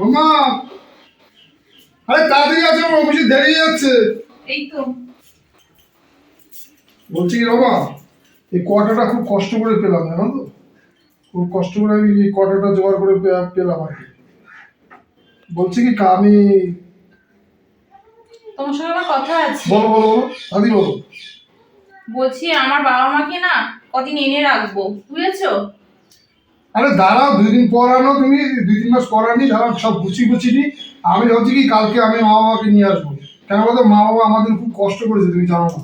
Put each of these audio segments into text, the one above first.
রমা আরে তাড়াতাড়ি আছে আমার অফিসে দেরি যাচ্ছে এই তো। বলছি কি রমা এই কোয়ার্টারটা খুব কষ্ট করে পেলাম জানো তো? খুব কষ্ট করে আমি এই কোয়ার্টারটা জোগাড় করে পেলাম আর কি। বলছি কি আমি তোমার সঙ্গে আমার কথা আছে। বলো বলো বলো দাদি বলো। বলছি আমার বাবা মাকে না কদিন এনে রাখব বুঝেছ? আরে দাঁড়াও দুই দিন পর আনো তুমি দুই তিন মাস পর আনি দাঁড়াও সব গুছিয়ে গুছিয়ে নি আমি ভাবছি কি কালকে আমি মা বাবাকে নিয়ে আসব। কেন বলতো মা বাবা আমাদের খুব কষ্ট করেছে তুমি জানো না।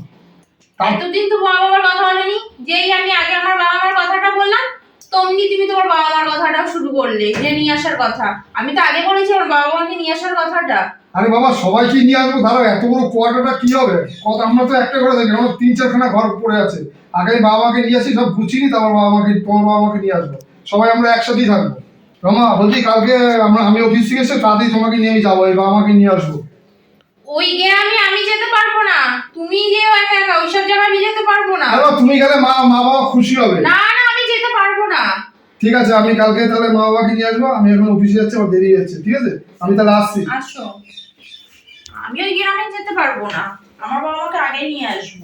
এতদিন তো বাবা মার কথা বলেনি যেই আমি আগে আমার বাবা মার কথাটা বললাম তমনি তুমি তোমার বাবা মার কথাটাও শুরু করলে যে নিয়ে আসার কথা। আমি তো আগে বলেছি আমার বাবা মাকে নিয়ে আসার কথাটা। আরে বাবা সবাইকে নিয়ে আসব দাঁড়াও এত বড় কোয়ার্টারটা কি হবে? কত আমরা তো একটা করে থাকি আমার তিন চারখানা ঘর পড়ে আছে। আগে আমি বাবা মাকে নিয়ে আসি সব গুছিয়ে নি তারপর বাবা মাকে তোমার বাবা মাকে নিয়ে আসব। সবাই আমরা একসাথেই থাকব। রমা বলছি কালকে আমরা আমি অফিস থেকে এসে তাড়াতাড়ি তোমাকে নিয়ে আমি যাব এই বাবা মাকে নিয়ে আসব। ওই গ্রামে আমি যেতে পারব না। তুমি যেও একা একা ওইসব জায়গায় আমি যেতে পারব না। আরে তুমি গেলে মা মা বাবা খুশি হবে। না না আমি যেতে পারব না। ঠিক আছে আমি কালকে তাহলে মা বাবাকে নিয়ে আসব আমি এখন অফিসে যাচ্ছি আমার দেরি যাচ্ছে ঠিক আছে? আমি তাহলে আসছি। আসো। আমি ওই গ্রামে যেতে পারব না। আমার বাবা মাকে আগে নিয়ে আসব।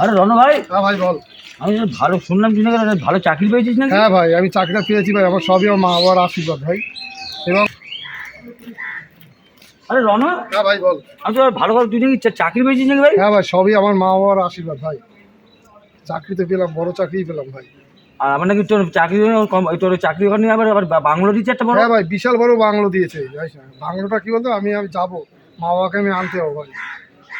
আরে রণ ভাই। হ্যাঁ ভাই বল। আমি তো ভালো শুনলাম তুই নাকি ভালো চাকরি পেয়েছিস নাকি? হ্যাঁ ভাই আমি চাকরিটা পেয়েছি ভাই আমার সবই আমার মা বাবার আশীর্বাদ ভাই। এবং আরে রণ হ্যাঁ ভাই বল। আমি তো ভালো ভালো তুই নাকি চাকরি পেয়েছিস নাকি ভাই? হ্যাঁ ভাই সবই আমার মা বাবার আশীর্বাদ ভাই। চাকরিতে পেলাম বড় চাকরি পেলাম ভাই। আর আমার নাকি তোর চাকরি কম- তোর চাকরি ওখানে আবার আবার বাংলো দিচ্ছে একটা বড়। হ্যাঁ ভাই বিশাল বড় বাংলো দিয়েছে বাংলোটা কি বলতো? আমি আমি যাব মা বাবাকে আমি আনতে হব ভাই।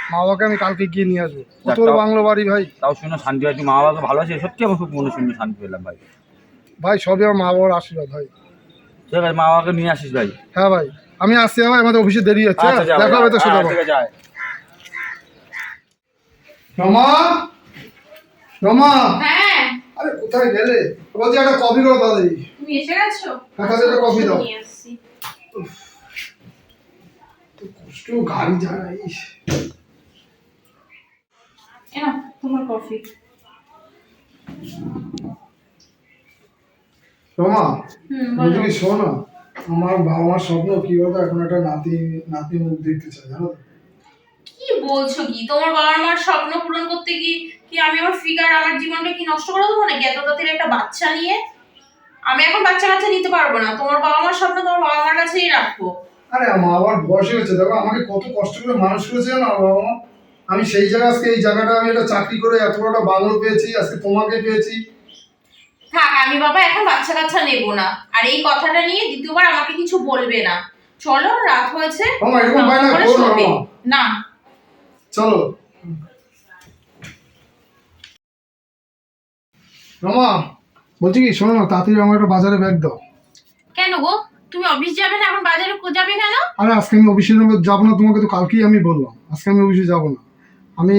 মা বাবাকে আমি কালকে গিয়ে নিয়ে আসব। কত বড় বাংলো বাড়ি ভাই। তাও শুনে শান্তি হয় মা বাবাকে ভালো আছে সত্যি আমার খুব মনে শুনে শান্তি পেলাম ভাই। ভাই সবই আমার মা বাবার আশীর্বাদ ভাই। ঠিক আছে মা বাবাকে নিয়ে আসিস ভাই। হ্যাঁ ভাই আমি আসছি হ্যাঁ ভাই আমাদের অফিসে দেরি হচ্ছে আচ্ছা, দেখা ভাই, হবে তো হ্যাঁ, সেটা ঠিক আছে, রমা? রমা? হ্যাঁ। আরে কোথায় গেলে? বলছি একটা কফি করো তাড়াতাড়ি তুমি এসে গেছো? হ্যাঁ, একটা কফি দাও। আসছি। তো কষ্ট গাড়ি যায় না তোমার কফি হুম কি শোনো? আমার বাবা মার স্বপ্ন কি বলতো? এখন একটা নাতি নাতি মুখ দেখতে চাই জানো কি বলছো কি? তোমার বাবা মার স্বপ্ন পূরণ করতে কি কি আমি আমার ফিগার আমার জীবনটা কি নষ্ট করে দেবো নাকি? এত তাড়াতাড়ি একটা বাচ্চা নিয়ে আমি এখন বাচ্চা কাচ্চা নিতে পারব না। তোমার বাবা মার স্বপ্ন তোমার বাবা মার কাছেই রাখব। আরে বাবার বয়স হয়েছে। দেখো আমাকে কত কষ্ট করে মানুষ করেছে আমার বাবা মা আমি সেই জায়গায় আজকে এই জায়গাটা আমি একটা চাকরি করে এত বড় বাংলো পেয়েছি আজকে তোমাকে পেয়েছি। থাক আমি বাবা এখন বাচ্চা কাচ্চা নেব না। আর এই কথাটা নিয়ে দ্বিতীয়বার আমাকে কিছু বলবে না। চলো রাত হয়েছে। এরকম পাই না করে না না। চলো। রমা বলছি কি শোনো না তাড়াতাড়ি আমার একটা বাজারে ব্যাগ দাও। কেন গো? তুমি অফিস যাবে না এখন বাজারে কো- যাবে কেন? আরে আজকে আমি অফিসে যাব না তোমাকে তো কালকেই আমি বললাম। আজকে আমি অফিসে যাব না। আমি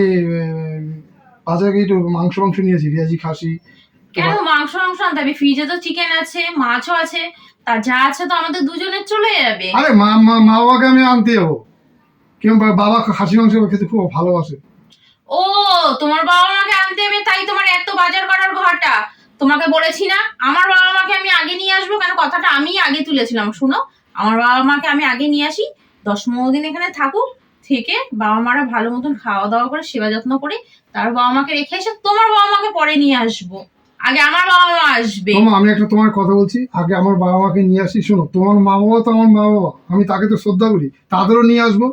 বাজারে গিয়ে মাংস মাংস নিয়েছি পেঁয়াজি খাসি। কেন? মাংস মাংস আনতে হবে। ফ্রিজে তো চিকেন আছে মাছও আছে তা যা আছে তো আমাদের দুজনের চলে যাবে। আরে মা মা মা বাবাকে আমি আনতে যাব। কেউ বাবা খাসি মাংস খেতে খুব ভালোবাসে। ও তোমার বাবা মাকে আনতে হবে তাই তোমার এত বাজার করার ঘরটা। তোমাকে বলেছি না আমার বাবা মাকে আমি আগে নিয়ে আসব কেন কথাটা আমি আগে তুলেছিলাম শুনো? আমার বাবা মাকে আমি আগে নিয়ে আসি দশ পনেরো দিন এখানে থাকুক। থেকে বাবা মারা ভালো মতন খাওয়া দাওয়া করে সেবা যত্ন করে তার বাবা মাকে রেখে এসে তোমার বাবা মাকে পরে নিয়ে আসব। আগে আমার বাবা মা আসবে। আমি একটা তোমার কথা বলছি। আগে আমার বাবা মাকে নিয়ে আসি শোনো তোমার মা বাবা তো আমার মা বাবা। আমি তাকে তো শ্রদ্ধা করি। তাদেরও নিয়ে আসব।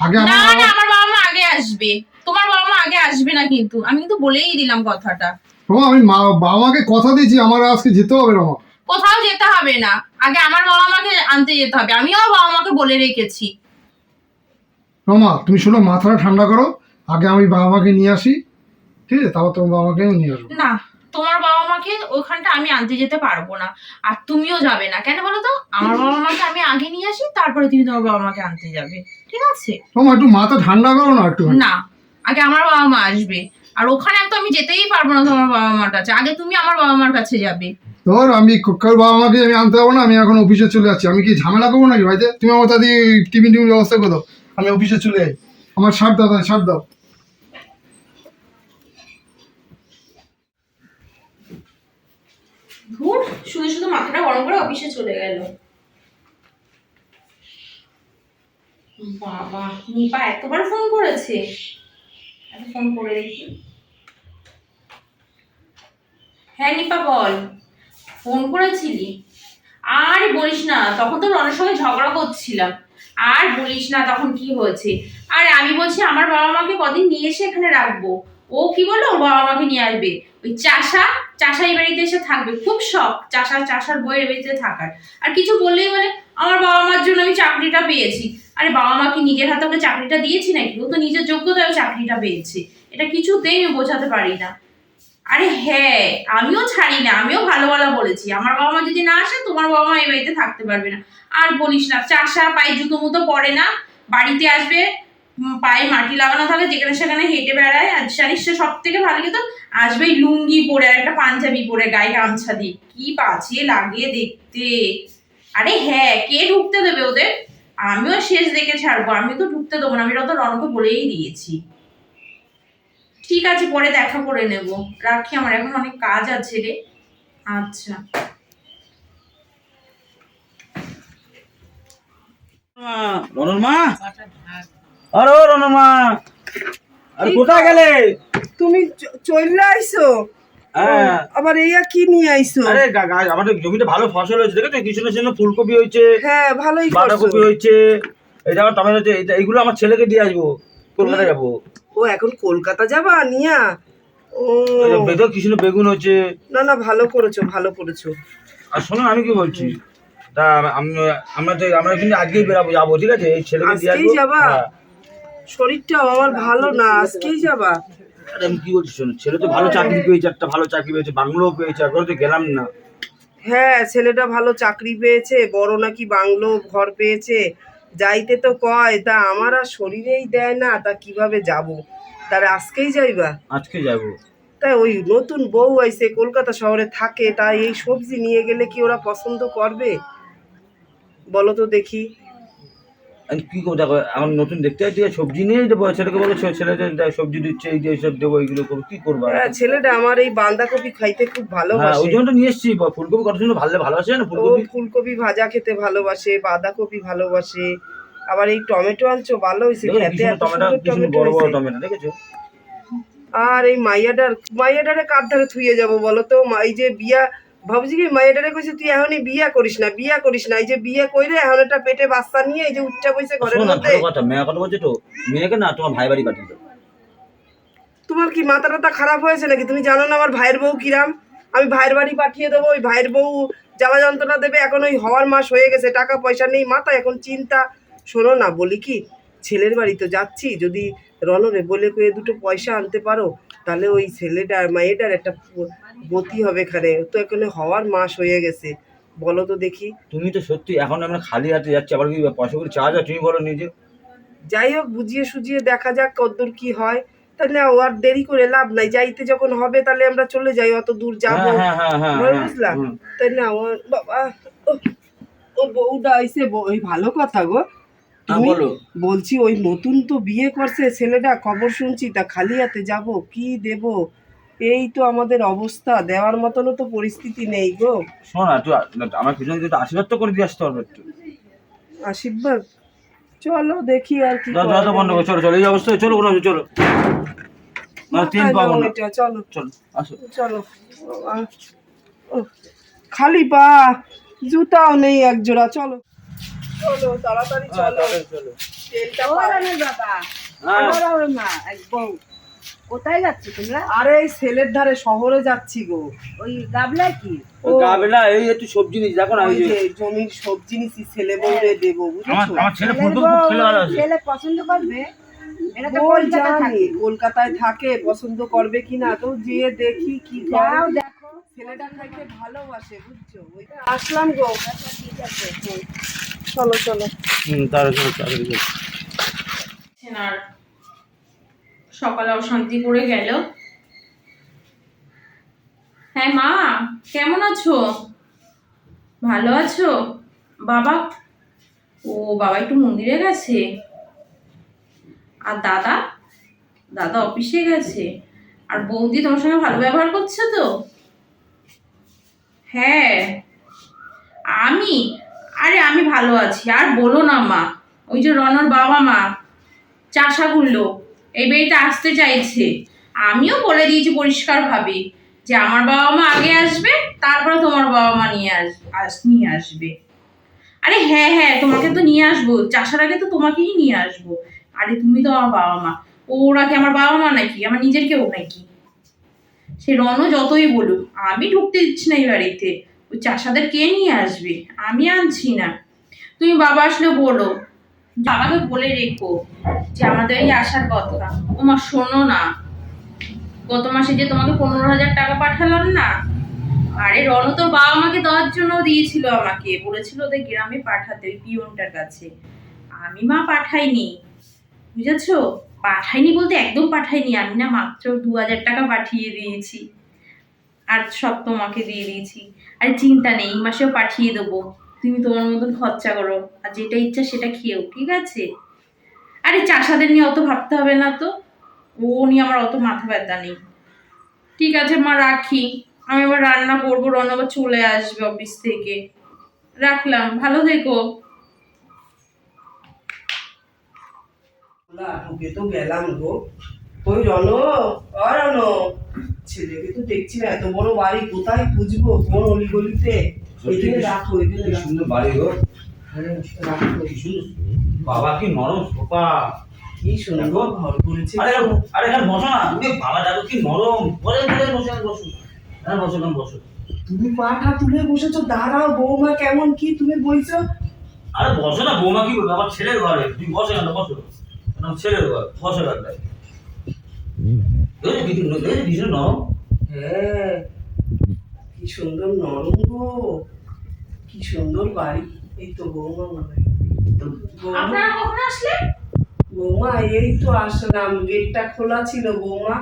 আগে আমার না বাবা আমার বাবা মা আগে আসবে। তোমার বাবা মা আগে আসবে না কিন্তু। আমি কিন্তু বলেই দিলাম কথাটা। রমা আমি মা বাবা মাকে কথা দিয়েছি আমার আজকে যেতে হবে রমা কোথাও যেতে হবে না। আগে আমার বাবা মাকে আনতে যেতে হবে। আমিও আমার বাবা মাকে বলে রেখেছি। রমা তুমি শোনো মাথাটা ঠান্ডা করো। আগে আমি বাবা মাকে নিয়ে আসি ঠিক আছে? তারপর তোমার বাবা মাকেও নিয়ে আসব। না তোমার বাবা মাকে ওখানটা আমি আনতে যেতে পারব না আর তুমিও যাবে না। কেন বলো তো? আমার বাবা মাকে আমি আগে নিয়ে আসি তারপরে তুমি তোমার বাবা মাকে আনতে যাবে ঠিক আছে? রমা একটু মাথা ঠান্ডা করো না একটু না আগে আমার বাবা মা আসবে আর ওখানে তো আমি যেতেই পারব না তোমার বাবা মার কাছে। আগে তুমি আমার বাবা মার কাছে যাবে। ধর আমি ক- কারোর বাবা মাকে আমি আনতে পারব না আমি এখন অফিসে চলে যাচ্ছি। আমি কি ঝামেলা করব নাকি ভাইতে তুমি আমার তাদের টিফিন টিফিন ব্যবস্থা করে আমি অফিসে চলে যাই। আমার শার্ট দাও শার্ট দাও। শুধু শুধু মাথাটা গরম করে অফিসে চলে গেল। বাবা, নিপা এতবার ফোন করেছে। এত ফোন করে দেখি। হ্যাঁ নিপা, বল। ফোন করেছিলি? আর বলিস না, তখন তো অনেক সময় ঝগড়া করছিলাম। আর বলিস না তখন কি হয়েছে? আর আমি বলছি, আমার বাবা মাকে কদিন নিয়ে এসে এখানে রাখব? ও কি বলল? ওর বাবা মাকে নিয়ে আসবে। ওই চাষা চাষা এই বাড়িতে এসে থাকবে। খুব শখ চাষা, চাষার বইয়ের বাড়িতে থাকার। আর কিছু বললেই বলে, আমার বাবা মার জন্য আমি চাকরিটা পেয়েছি। আরে বাবা মাকে নিজের হাতে ওকে চাকরিটা দিয়েছি নাকি? ও তো নিজের যোগ্যতায় চাকরিটা পেয়েছে। এটা কিছুতেই আমি বোঝাতে পারি না। আরে হ্যাঁ আমিও ছাড়ি না, আমিও ভালো ভালো বলেছি। আমার বাবা মা যদি না আসে, তোমার বাবা মা এই বাড়িতে থাকতে পারবে না। আর বলিস না চাষা পায়ে জুতো মুতো পড়ে না, বাড়িতে আসবে পায়ে মাটি লাগানো থাকে, যেখানে সেখানে হেঁটে বেড়ায়, আর জানিস সব থেকে ভালো কিন্তু আসবে এই লুঙ্গি পরে আর একটা পাঞ্জাবি পরে, গায়ে গামছা দিয়ে। কি বাজে লাগে দেখতে। আরে হ্যাঁ কে ঢুকতে দেবে ওদের? আমিও শেষ দেখে ছাড়বো, আমি তো ঢুকতে দেবো না, আমি তো রনকে বলেই দিয়েছি। ঠিক আছে পরে দেখা করে নেব। রাখি আমার এখন অনেক কাজ আছে রে। আচ্ছা। রনর আরে ও আরে কোথায় গেলে? তুমি চলে আইছো হ্যাঁ। আবার এইয়া কি নিয়ে আইছো আরে আমাদের জমিতে ভালো ফসল হয়েছে দেখেছ? কিষণের জন্য ফুলকপি হয়েছে হ্যাঁ ভালোই বাঁধাকপি হয়েছে এটা আমার টমেটো এইগুলো আমার ছেলেকে দিয়ে আসব কলকাতা যাব। ও এখন কলকাতা যাবা নিয়া? ও। বেদর কৃষ্ণ বেগুন হচ্ছে। না না ভালো করেছ ভালো করেছ। আর শোনো আমি কি বলছি? তা আম- আমরা তো আমরা কিন্তু আজকেই বেরাবো যাব ঠিক আছে? এই ছেলেকে দিয়ে আজকেই যাবা? হ্যাঁ। শরীরটাও আমার ভালো না আজকেই যাবা? আরে আমি কি বলছি শোনো ছেলে তো ভালো চাকরি পেয়েছে একটা ভালো চাকরি পেয়েছে বাংলোও পেয়েছে এখন তো গেলাম না। হ্যাঁ ছেলেটা ভালো চাকরি পেয়েছে বড় নাকি বাংলো ঘর পেয়েছে। যাইতে তো কয় তা আমার আর শরীরেই দেয় না তা কীভাবে যাব? তার আজকেই যাইবা? আজকে যাব। তাই ওই নতুন বউ আইছে কলকাতা শহরে থাকে তাই এই সবজি নিয়ে গেলে কি ওরা পছন্দ করবে? বলো তো দেখি। কি করব? দেখো এখন নতুন দেখতে যাচ্ছি সবজি নিয়ে দেবো ছেলেকে বলো ছে- ছেলেকে দেখ সবজি দিচ্ছে এই যে এইসব দেবো এইগুলো করব কি করব হ্যাঁ ছেলেটা আমার এই বাঁধাকপি খাইতে খুব হ্যাঁ ভালোবাসে। ওই জন্য নিয়ে এসছি ফুলকপি কত জন্য ভালো ভালোবাসে না ফুলকপি? ফুলকপি ভাজা খেতে ভালোবাসে বাঁধাকপি ভালোবাসে আবার এই টমেটো আনছো ভালো হয়েছে খেতে সুন্দর বড় বড় টমেটো দেখেছ? আর এই মাইয়াডার মাইয়াডারে কার ধারে থুয়ে যাব বলো তো? এই যে বিয়া ভাবছি কি মাইয়াডারে কইছে তুই এখনই বিয়া করিস না বিয়া করিস না। এই যে বিয়ে কইরে এখন একটা পেটে বাচ্চা নিয়ে এই যে উচ্চা বইছে ঘরের মধ্যে। কথা মেয়ে কথা বলছে তো মেয়েকে না তোমার ভাই বাড়ি পাঠিয়ে তোমার কি মাথা টাথা খারাপ হয়েছে নাকি? তুমি জানো না আমার ভাইয়ের বউ কিরাম? আমি ভাইয়ের বাড়ি পাঠিয়ে দেবো ওই ভাইয়ের বউ জ্বালা যন্ত্রণা দেবে। এখন ওই হওয়ার মাস হয়ে গেছে টাকা পয়সা নেই মাথা এখন চিন্তা। শোনো না বলি কি ছেলের বাড়ি তো যাচ্ছি যদি রনরে বলে কয়ে দুটো পয়সা আনতে পারো তাহলে ওই ছেলেটার মায়েটার একটা গতি হবে এখানে তো এখানে হওয়ার মাস হয়ে গেছে। বলো তো দেখি। তুমি তো সত্যি এখন আমরা খালি হাতে যাচ্ছি আবার কি পয়সা করে চার্জ আছে তুমি বলো নিজে। যাই হোক বুঝিয়ে সুঝিয়ে দেখা যাক কতদূর কি হয়। তাহলে ও আর দেরি করে লাভ নাই। যাইতে যখন হবে তাহলে আমরা চলে যাই অত দূর যাব। হ্যাঁ হ্যাঁ হ্যাঁ হ্যাঁ বুঝলা? তাই না ও বাবা ও- বউটা আইসে ওই ভালো কথা গো। বলো। বলছি ওই নতুন তো বিয়ে করছে ছেলেটা খবর শুনছি তা খালি হাতে যাব কি দেব? এই তো আমাদের অবস্থা দেওয়ার মতনও তো পরিস্থিতি নেই গো। শোনো না তুই আমার পিছনে যদি আশীর্বাদ তো করে দিয়ে আসতে হবে একটু। আশীর্বাদ? চলো দেখি আর কি দাও দাও বন্ধ চলো চলো এই অবস্থায় চলো কোনো চলো। না তিন মাথায় পাবো না চলো। চলো আসো। চলো। খালি পা জুতাও নেই এক জোড়া চলো। চলো তাড়াতাড়ি হ্যাঁ, চলো। চলো। তেলটা বাবা হ্যাঁ। মা এক বউ। কোথায় যাচ্ছ তোমরা? আরে এই সেলের ধারে শহরে যাচ্ছি গো। ওই গাবলায় কি? ওই গাবলা এই একটু সবজি নিস দেখো না ওই ওই যে জমির সবজি নিছি ছেলে বউরে দেবো আমার আমার ছেলে ফুলকপি খুব খেলে ভালো আছে। ছেলে পছন্দ করবে? এটা তো কলকাতা থাকে। কলকাতায় থাকে পছন্দ করবে কিনা তো যেয়ে দেখি কি যাও দেখো। ছেলেটা ভালোবাসে বুঝছ? ওই আসলাম গো। ঠিক আছে চলো চলো। হুম তাড়াতাড়ি তাড়াতাড়ি চলো আর সকালে অশান্তি করে গেল। হ্যাঁ মা, কেমন আছো? ভালো আছো? বাবা? ও, বাবা একটু মন্দিরে গেছে। আর দাদা? দাদা অফিসে গেছে। আর বৌদি তোমার সঙ্গে ভালো ব্যবহার করছে তো? হ্যাঁ। আমি? আরে আমি ভালো আছি। আর বলো না মা, ওই যে রনর বাবা মা চাষাগুলো এই বাড়িতে আসতে চাইছে। আমিও বলে দিয়েছি পরিষ্কারভাবে যে আমার বাবা মা আগে আসবে, তারপরে তোমার বাবা মা নিয়ে আস নিয়ে আসবে। আরে হ্যাঁ হ্যাঁ তোমাকে তো নিয়ে আসব। চাষার আগে তো তোমাকেই নিয়ে আসব। আরে তুমি তো আমার বাবা মা। ওরা কি আমার বাবা মা নাকি? আমার নিজের কেউ নাকি? সে রনও যতই বলুক, আমি ঢুকতে দিচ্ছি না এই বাড়িতে। ওই চাষাদের কে নিয়ে আসবে? আমি আনছি না। তুমি বাবা আসলে বলো। বাবাকে বলে রেখো যে আমাদের এই আসার কথা। ও মা শোনো না। গত মাসে যে তোমাকে পনেরো হাজার টাকা পাঠালাম না, আরে রণ তোর বাবা মাকে দেওয়ার জন্য দিয়েছিল আমাকে। বলেছিল ওদের গ্রামে পাঠাতে ওই পিয়নটার কাছে। আমি মা পাঠাইনি। বুঝেছ? পাঠাইনি বলতে একদম পাঠাইনি। আমি না মাত্র দু হাজার টাকা পাঠিয়ে দিয়েছি। আর সব তোমাকে দিয়ে দিয়েছি। আরে চিন্তা নেই, এই মাসেও পাঠিয়ে দেবো। তুমি তোমার মতন খরচা করো আর যেটা ইচ্ছা সেটা খেয়েও ঠিক আছে? আরে চাষাদের নিয়ে অত ভাবতে হবে না তো। ও নিয়ে আমার অত মাথা ব্যথা নেই। ঠিক আছে মা রাখি। আমি এবার রান্না করব রন আবার চলে আসবে অফিস থেকে। রাখলাম ভালো থেকো। না, তো গেলাম গো। ওই রন অ রন ছেলেকে তো দেখছি না এত বড় বাড়ি কোথায় খুঁজবো? কোন অলিগলিতে? এখানে রাখো এখানে সুন্দর বাড়ি গো। হ্যাঁ, বাবা কি নরম সোফা। কি সুন্দর ঘর করেছে। আরে আরে এখানে বসো না তুমি বাবা দেখো কি নরম। বলে বলে বসে বসো। হ্যাঁ বসো না বসো। তুমি পাটা তুলে বসেছো দাঁড়াও বৌমা কেমন কি তুমি বলছো? আরে বসো না বৌমা কি করবে আমার ছেলের ঘরে। তুমি বসো না বসো। আমার ছেলের ঘর বসো দেখো কিছু নরম হ্যাঁ। কি সুন্দর নরম গো। কি সুন্দর বাড়ি। এই তো বৌমা মনে হয়। আপনারা কখন আসলেন বৌমা এই তো আসলাম। গেটটা খোলা ছিল বৌমা।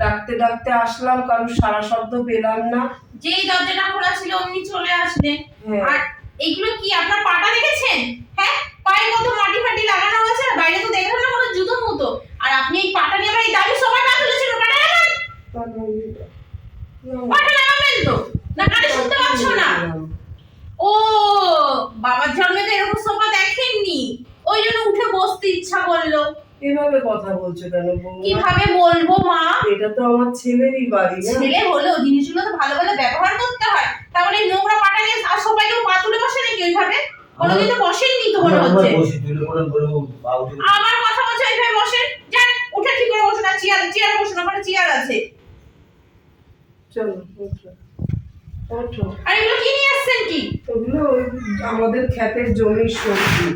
ডাকতে ডাকতে আসলাম কারণ সারা শব্দ পেলাম না। যেই দরজাটা খোলা ছিল অমনি চলে আসলেন হ্যাঁ। আর এগুলো কি আপনার পাটা দেখেছেন? হ্যাঁ? পায়ে কত মাটি ফাটি লাগানো আছে আর বাইরে তো দেখলাম না কোনো জুতোর মতো। আর আপনি এই পাটা নিয়ে আবার এই দামি সবাই পা তুলেছেন পাটা লাগান পাটা লাগাবেন তো। না কানে শুনতে পাচ্ছ না? ও বাবার জন্মে তো এরকম সোফা দেখেননি। ওই জন্য উঠে বসতে ইচ্ছা করল। এভাবে কথা বলছো কেন কীভাবে বলব মা? এটা তো আমার ছেলেরই বাড়ি ছেলে হলেও জিনিসগুলো তো ভালো ভালো ব্যবহার করতে হয়। তাহলে নোংরা পাটা নিয়ে আর সবাই কেউ পা তুলে বসে নাকি ওইভাবে? কোনোদিন তো বসেননি তো মনে হচ্ছে। বসি আমার কথা বলছে এইভাবে বসেন যান উঠে ঠিক করে বসুন আর চেয়ার চেয়ারে বসুন ওখানে চেয়ার আছে। চলো ওঠো। ওঠো আর এগুলো কি নিয়ে আসছেন কি? ওগুলো আমাদের ক্ষেতের জমির সবজি।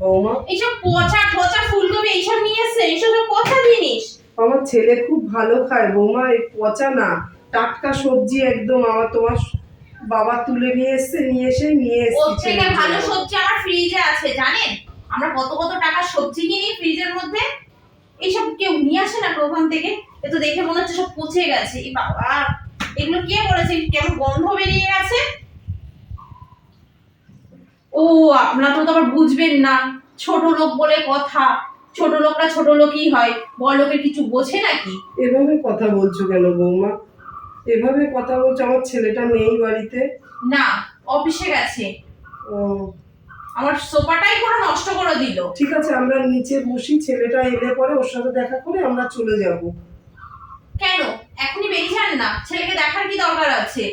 বৌমা? এইসব পচা ঠচা ফুলকপি এইসব নিয়ে এসছেন এইসব পচা জিনিস। আমার ছেলে খুব ভালো খায়। বৌমা এই পচা না। টাটকা সবজি একদম আমার তোমার বাবা তুলে নিয়ে এসছে নিয়ে এসে নিয়ে ওর থেকে ভালো সবজি আমার ফ্রিজে আছে জানেন? আমরা কত কত টাকার সবজি কিনি ফ্রিজের মধ্যে। এইসব কেউ নিয়ে আসে না ওখান থেকে? এ তো দেখে মনে হচ্ছে সব পচে গেছে। এই বাবা এগুলো কে করেছে কেমন গন্ধ বেরিয়ে গেছে? ও আপনারা তো আবার বুঝবেন না। ছোট লোক বলে কথা। ছোট লোকরা ছোট লোকই হয়। বড় লোকের কিছু বোঝে নাকি? এভাবে কথা বলছো কেন বৌমা? এভাবে কথা বলছো? আমার ছেলেটা নেই বাড়িতে। না অফিসে গেছে। ও। আমার সোফাটাই পুরো নষ্ট করে দিল। ঠিক আছে আমরা নিচে বসি। ছেলেটা এলে পরে ওর সাথে দেখা করে আমরা চলে যাব। কেন? এখনই বেরিয়ে যান না। ছেলেকে দেখার কি দরকার আছে?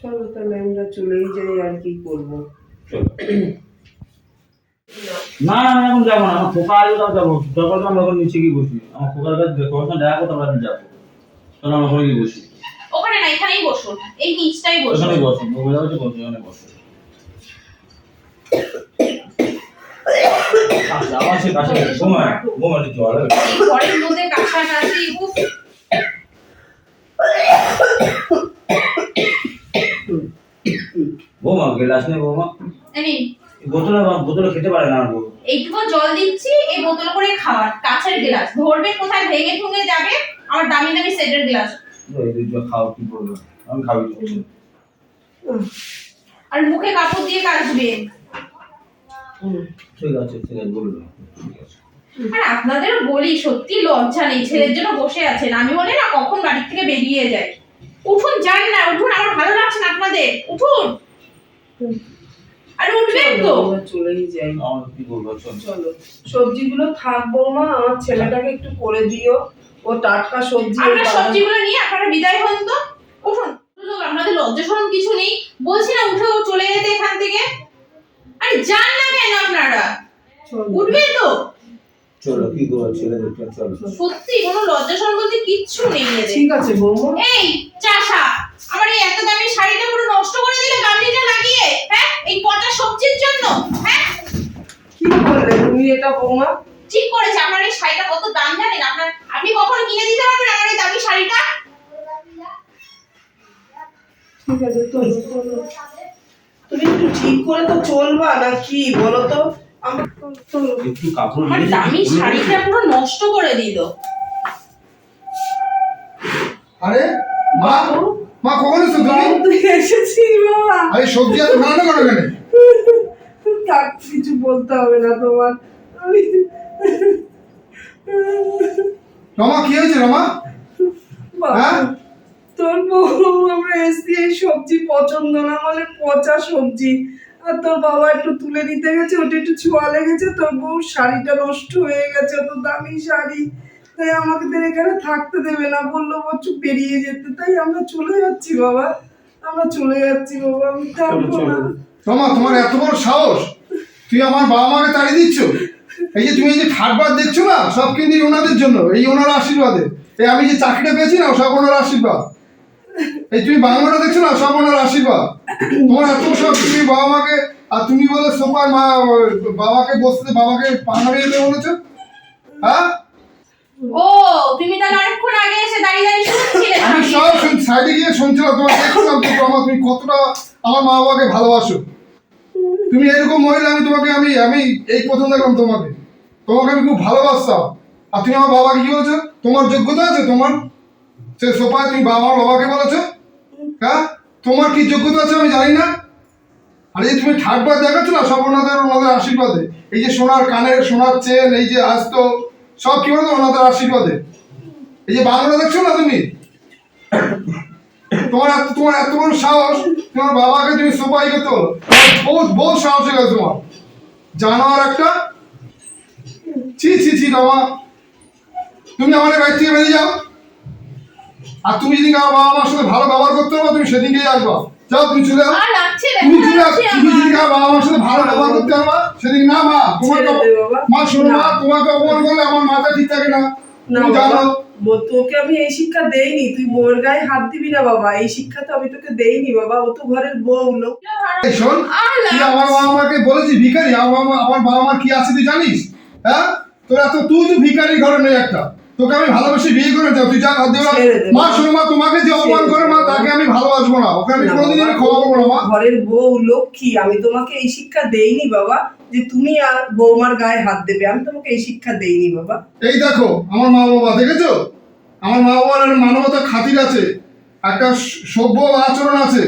চলো তাহলে আমরা চলেই যাই আর কি করব। না না আমি এখন যাব না। আমার খোকা আসবে তাও যাব। দরকার তো আমরা নিচে গিয়ে বসি। আমার খোকার কাছে খোকার সঙ্গে দেখা করতে আমরা যাব। তাহলে আমরা ওখানে গিয়ে বসি। ওখানে না এখানেই বসুন। এই নিচটাই বসুন। ওখানে বৌমা গেলাস নেই বৌমা এই বোতলে বোতলে খেতে পারে না বউ এইটুকু জল দিচ্ছি এই বোতল করে খাওয়ার কাছের গ্লাস ধরবে কোথায় ভেঙে ঠুঙে যাবে আমার দামি দামি সেটের গ্লাস এই দুটো খাও কি করবে আমি খাবি। আর মুখে কাপড় দিয়ে হুম। ঠিক আছে ঠিক আছে বলবে ঠিক আছে। আর আপনাদের বলি সত্যি লজ্জা নেই ছেলের জন্য বসে আছেন। আমি বলি না কখন বাড়ির থেকে বেরিয়ে যাই? উঠুন যান না উঠুন আমার ভালো লাগছে না আপনাদের। উঠুন। আরে উঠবেন তো। চলেই যাই। আমার কি বলব চল। চলো। সবজিগুলো থাকব মা আমার ছেলেটাকে একটু করে দিও। ও টাটকা সবজি আপনার সবজিগুলো নিয়ে আপনারা বিদায় হন তো? উঠুন। আপনাদের লজ্জা শরম কিছু নেই। বলছি না উঠে ও চলে যেতে এখান থেকে। আরে যান না কেন আপনারা? চলো। উঠবেন তো। চলো কি করব ছেলে দেখতে চলো। সত্যি কোনো লজ্জা শরম বলতে কিচ্ছু নেই ঠিক আছে বৌমা। এই চাষা আমার এই এত দামি শাড়িটা পুরো নষ্ট করে দিলে গামলিটা লাগিয়ে হ্যাঁ? এই পচা সবজির জন্য হ্যাঁ? কি বললে তুমি এটা বৌমা? ঠিক করেছে আপনার এই শাড়িটা কত দাম জানেন? আপনার আপনি কখনো কিনে দিতে পারবেন আমার এই দামি শাড়িটা? ঠিক আছে চলো। তুমি একটু ঠিক করে তো চলবা না কি বলো তো? আমার একটু কাপড় নিয়ে দামি শাড়িটা পুরো নষ্ট করে দিল। আরে মা মা কখন এসছো তুমি? বাবু, তুই এসেছিস বাবা আরে সবজি এত রান্না করো কেন থাক কিছু বলতে হবে না তোমার। আমি- রমা কি হয়েছে রমা? হ্যাঁ? তোর বউ আমরা এসছি এই সবজি পছন্দ না মানে পচা সবজি। আর তোর বাবা একটু তুলে নিতে গেছে ওটা একটু ছোঁয়া লেগেছে তোর বউ শাড়িটা নষ্ট হয়ে গেছে অত দামি শাড়ি। তাই আমাকে তো এখানে থাকতে দেবে না বলল বচ্চু বেরিয়ে যেতে। তাই আমরা চলে যাচ্ছি বাবা আমরা চলে যাচ্ছি বাবা আমি থাকব না। রমা তোমার এত বড় সাহস? তুই আমার বাবা মাকে তাড়িয়ে দিচ্ছ? এই যে তুমি এই যে খাটবার দেখছ না সব কিন্তু ওনাদের জন্য এই ওনার আশীর্বাদে। এই আমি যে চাকরিটা পেয়েছি না সব ওনার আশীর্বাদ। এই তুমি বাংলাটা দেখছ না? সব ওনার আশীর্বাদ। তোমার এত সব তুমি বাবা মাকে আর তুমি বলে সোফার মা বাবাকে বসতে বাবাকে পাহাড়ে বলেছ? হ্যাঁ? ও তুমি তাহলে অনেকক্ষণ আগে এসে দাঁড়িয়ে দাঁড়িয়ে শুনছিলে আমি সব সাইডে গিয়ে শুনছিলাম তোমার দেখছিলাম তো আমার তুমি কতটা আমার মা বাবাকে ভালোবাসো। তুমি এরকম মহিলা আমি তোমাকে আমি আমি এই প্রথম দেখলাম তোমাকে। তোমাকে আমি খুব ভালোবাসতাম। আর তুমি আমার বাবাকে কি বলেছ? তোমার যোগ্যতা আছে তোমার? সে সোফায় তুমি বাবা বাবাকে বলেছ? হ্যাঁ? তোমার কি যোগ্যতা আছে আমি জানি না। আর এই তুমি ঠাটবার দেখাচ্ছ না সব ওনাদের আশীর্বাদে? এই যে সোনার কানের, সোনার চেন, এই যে আস্ত, সব কি বলতো ওনাদের আশীর্বাদে? এই যে বাংলা দেখছ না তুমি? তোমার এত তোমার এত বড় সাহস, তোমার বাবাকে তুমি সোপাই করতে বলো বহুত বহুত সাহস হয়ে তোমার। জানোয়ার একটা? ছি ছি ছি, বাবা। তুমি আমাদের বাড়ি থেকে বেরিয়ে যাও। আর তুমি যদি আমার বাবা আমার সাথে ভালো ব্যবহার করতে পারো তুমি সেদিনকেই আসবা। যাও তুমি চলে তুমি চলে তুমি যদি আমার। বাবা আমার সাথে ভালো ব্যবহার করতে পারবা সেদিন না মা তোমাকে মা শোনো মা তোমাকে অপমান করলে আমার মাথা ঠিক থাকে না। না তুমি জানো। তোকে আমি এই শিক্ষা দেইনি তুই বউয়ের গায়ে হাত দিবি না বাবা। এই শিক্ষা তো আমি তোকে দেইনি বাবা ও তো ঘরের বউ লোক। এই শোন তুই আমার বাবা মাকে বলেছি? ভিখারি? আমার বাবা মা- আমার বাবা মার কি আছে তুই জানিস? হ্যাঁ? তোর এত তুই তো ভিখারি ঘরে নেই একটা। তোকে আমি ভালোবেসে বিয়ে করে যাও তুই যা দে, মা বাবা। শোনো মা তোমাকে যে অপমান করে মা তাকে আমি ভালোবাসবো না। ওকে আমি কোনোদিন আমি ক্ষমা করব না মা। ঘরের বউ লক্ষ্মী আমি তোমাকে এই শিক্ষা দেইনি বাবা যে তুমি আর বৌমার গায়ে হাত দেবে। আমি তোমাকে এই শিক্ষা দেইনি বাবা। এই দেখো আমার মা বাবা দেখেছ? আমার মা বাবার মানবতা খাতির আছে। একটা সভ্য আচরণ আছে।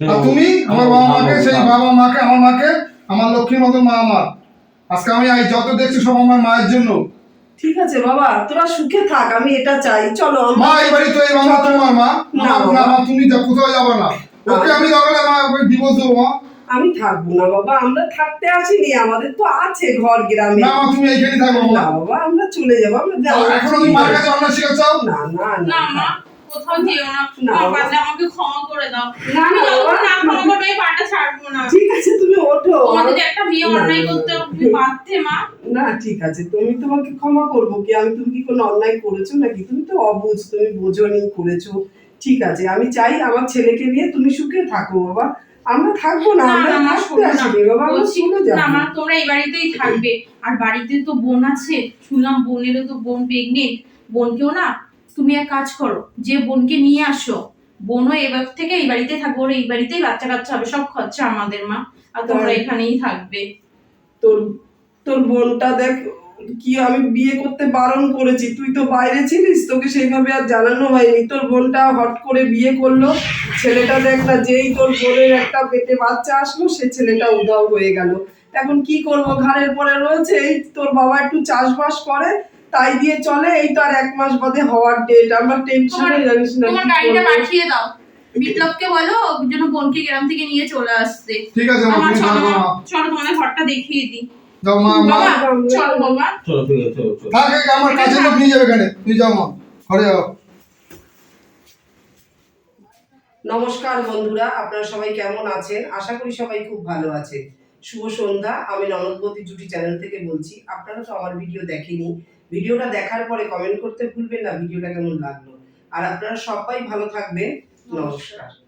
আর তুমি আমার বাবা মাকে সেই বাবা মাকে আমার মাকে আমার লক্ষ্মীর মতো মা আমার আজকে আমি যত দেখছি সব আমার মায়ের জন্য। ঠিক আছে বাবা তোরা সুখে থাক আমি এটা চাই। চলো মা এই বাড়ি তো এই বাবা তোমার মা। না, না মা তুমি যা কোথাও যাবে না। ওকে আমি দরকার মা ওকে ডিভোর্স দেবো মা। আমি থাকব না বাবা আমরা থাকতে আসিনি আমাদের তো আছে ঘর গ্রামে। না মা তুমি এইখানে থাকো না বাবা আমরা চলে যাব আমরা যাব। এখনও তুমি মার কাছে রান্না শিখে চাও? না না না। না মা। কোথাও যেও না না, আমার বাবা। আমাকে ক্ষমা করে দাও। না, আমি না, যতক্ষণ না ক্ষমা করবে এই পাটা ছাড়বো না। ঠিক আছে তুমি ওঠো। তোমাদের যে একটা বিয়ে অন্যায় করতে তুমি পারতে মা। না ঠিক আছে তুমি তোমাকে ক্ষমা করব কি? আমি তুমি কি কোনো অন্যায় করেছ নাকি? তুমি তো অবুঝ তুমি বোঝনি করেছ। ঠিক আছে আমি চাই আমার ছেলেকে নিয়ে তুমি সুখে থাকো বাবা। আমরা থাকব না আমরা না থাকতে আসিনি বাবা আমরা বলছি চলে যাব। মা তোমরা এই বাড়িতেই থাকবে। আর বাড়িতে তো বোন আছে শুনলাম বোনেরও তো বোন প্রেগনেন্ট বোনকেও না তুমি এক কাজ করো যে বোনকে নিয়ে আসো বোনও এবার থেকে এই বাড়িতে থাকব ওর এই বাড়িতেই বাচ্চা কাচ্চা হবে সব খরচা আমাদের মা আর তোমরা এখানেই থাকবে। তোর তোর বোনটা দেখ কি আমি বিয়ে করতে বারণ করেছি তুই তো বাইরে ছিলিস তোকে সেইভাবে আর জানানো হয়নি। তোর বোনটা হট করে বিয়ে করল ছেলেটা দেখ না যেই তোর বোনের একটা পেটে বাচ্চা আসলো সে ছেলেটা উদাও হয়ে গেল। এখন কি করব ঘরের পরে রয়েছে এই তোর বাবা একটু চাষবাস করে তাই দিয়ে চলে এই তো আর এক মাস বাদে হওয়ার ডেট আমার টেনশনে জানিস না তোমার গাড়িটা পাঠিয়ে দাও। বিপ্লবকে বলো ওর জন্য বোনকে গ্রাম থেকে নিয়ে চলে আসতে। ঠিক আছে আমার চলো চলো তোমাদের ঘরটা দেখিয়ে দিই। যাও মা মা। চলো বাবা। চলো ঠিক আছে চলো চলো। থাক আমার কাছে লোক নিয়ে যাবে এখানে। তুই যাও মা ঘরে যাও। নমস্কার বন্ধুরা আপনারা সবাই কেমন আছেন? আশা করি সবাই খুব ভালো আছেন। শুভ সন্ধ্যা আমি ননদবতী জুটি চ্যানেল থেকে বলছি। আপনারা তো আমার ভিডিও দেখেনি। ভিডিওটা দেখার পরে কমেন্ট করতে ভুলবেন না, ভিডিওটা কেমন লাগল? আর আপনারা সবাই ভালো থাকবেন, নমস্কার।